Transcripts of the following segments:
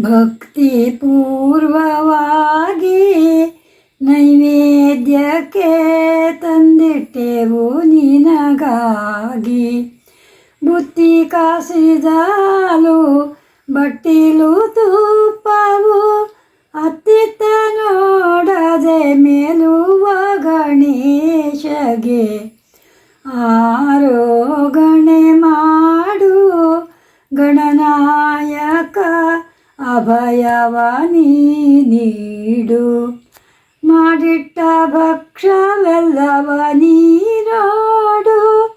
ಭಕ್ತಿ ಪೂರ್ವವಾಗಿ ನೈವೇದ್ಯಕ್ಕೆ ತಂದಿಟ್ಟೆವು ನಿನಗಾಗಿ. ಬುತ್ತಿ ಕಾಸಿದಾಲು ಬಟ್ಟಿಲು ತುಪ್ಪವು ಅತ್ತಿತ್ತ ನೋಡದೆ ಮೇಲುವ ಗಣೇಶಗೆ. ಆರೋಗಣೆ ಅಭಯವ ನೀ ನೀಡು. ಮಾಡಿಟ್ಟ ಭಕ್ಷವೆಲ್ಲವ ನೀರೋಡು.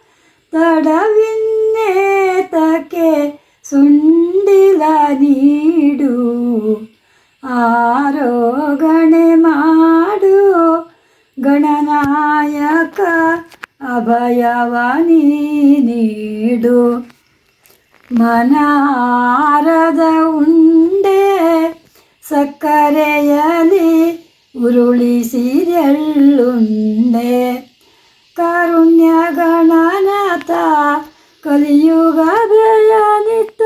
ತಡವಿನ್ನೇತಕ್ಕೆ ಸುಂಡಿಲ ನೀಡು. ಆರೋಗಣೆ ಮಾಡು. ಗಣನಾಯಕ ಅಭಯವಾನಿ ನೀಡು. ಮನಾರದ ಉಂಡೆ ಸಕ್ಕರೆಯಲಿ ಉರುಳಿಸಿದೆಳ್ಳುಂಡೆ ಕಾರುಣ್ಯ ಗಣನಾಥ ಕಲಿಯುಗ ಭಯನಿತ್ತ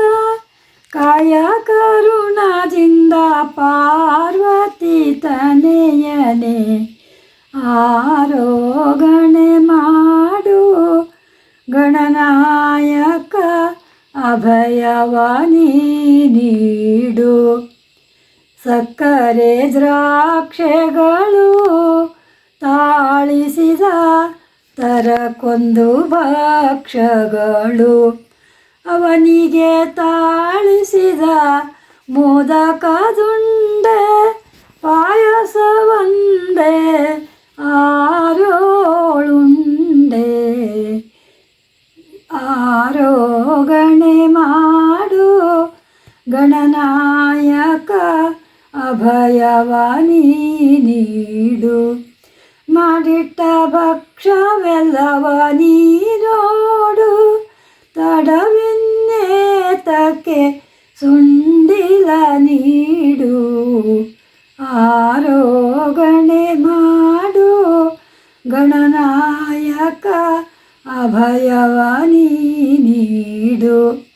ಕಾಯ ಕರುಣದಿಂದ ಪಾರ್ವತಿ ತನೆಯನೆ ಆರೋಗಣೆ ಮಾಡು ಗಣನಾಯಕ ಅಭಯವ ನೀಡು. ಸಕ್ಕರೆ ದ್ರಾಕ್ಷೆಗಳು ತಾಳಿಸಿದ ತರಕೊಂದು ಭಕ್ಷಗಳು ಅವನಿಗೆ ತಾಳಿಸಿದ ಮೋದಕದುಂಡೆ ಪಾಯಸವಂದೆ ಆರೋಳುಂಡೆ. ಆರೋಗಣೆ ಮಾಡು ಗಣನಾಯಕ ಅಭಯವ ನೀ ನೀಡು. ಮಾಡಿಟ್ಟ ಭಕ್ಷವೆಲ್ಲವ ನೀರೋಡು. ತಡವಿನ್ನೇತಕ್ಕೆ ಸುಂಡಿಲ ನೀಡು. ಆರೋಗಣೆ ಮಾಡು. ಗಣನಾಯಕ ಅಭಯವಾನಿ ನೀಡು.